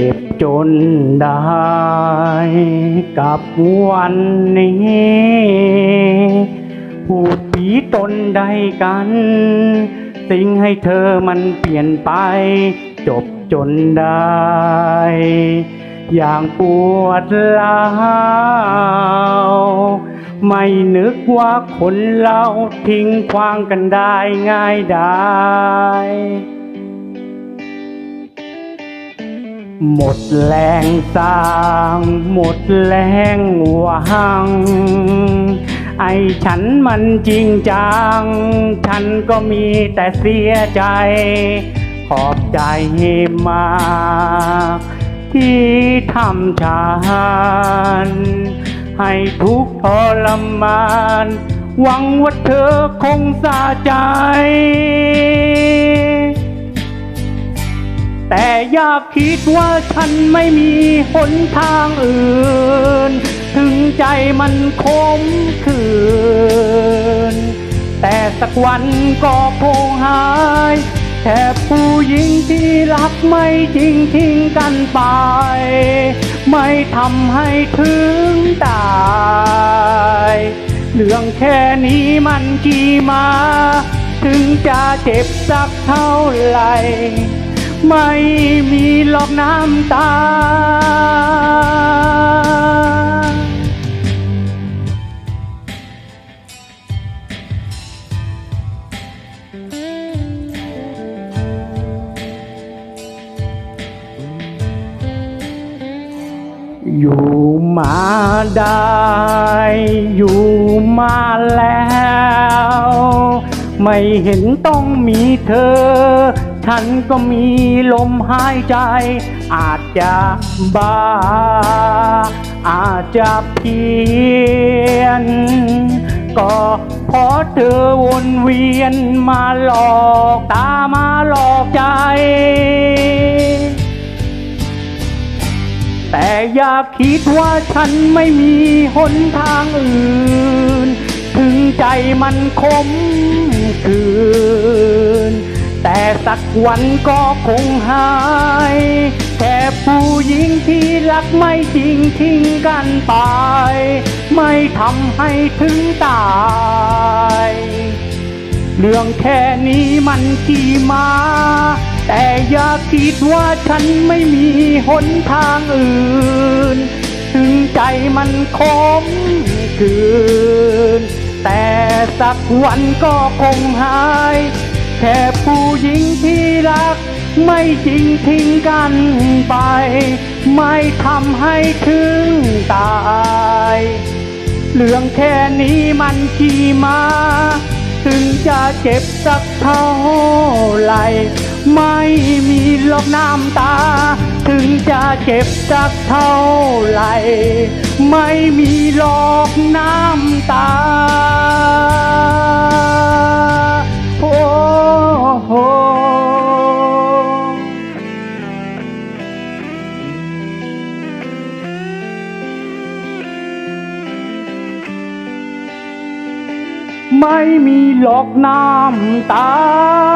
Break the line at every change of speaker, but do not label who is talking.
เจ็บจนได้กับวันนี้พูดผีตนใดกัน สิ่งให้เธอมันเปลี่ยนไป จบจนได้ อย่างปวดร้าวไม่นึกว่าคนเราทิ้งควางกันได้ง่ายได้ หมดแรงสร้าง หมดแรงหวัง ไอ้ฉันมันจริงจัง ฉันก็มีแต่เสียใจ ขอบใจมาก ที่ทำฉัน ให้ทุกทรมาน หวังว่าเธอคงสาใจ อย่าคิดว่าฉันไม่มีหนทางอื่น ถึงใจมันคมคืน แต่สักวันก็คงหายแค่ผู้หญิงที่รักไม่จริงทิ้งกันไป ไม่ทำให้ถึงตายเรื่องแค่นี้มันกี่มา ถึงจะเจ็บสักเท่าไหร่ ไม่มีหลอกน้ำตา อยู่มาได้ อยู่มาแล้ว ไม่เห็นต้องมีเธอ ฉันก็มีลมหายใจ อาจจะบ้า อาจจะเพี้ยน ก็เพราะเธอวนเวียนมาหลอกตามาหลอกใจ แต่อย่าคิดว่าฉันไม่มีหนทางอื่น ถึงใจมันคมคืน แต่สักวันก็คงหาย แค่ผู้หญิงที่รักไม่จริงทิ้งกันไป ไม่ทำให้ถึงตาย เรื่องแค่นี้มันกี่มา แต่อย่าคิดว่าฉันไม่มีหนทางอื่น ถึงใจมันคมคืน แต่สักวันก็คงหาย แค่ผู้หญิงที่รัก ไม่จริงทิ้งกันไป ไม่ทำให้ถึงตาย เรื่องแค่นี้มันกี่มา ถึงจะเจ็บสักเท่าไหรไม่มีหลอกน้ำตา ถึงจะเจ็บสักเท่าไหรไม่มีหลอกน้ำตา ไม่มีหลอกน้ำตา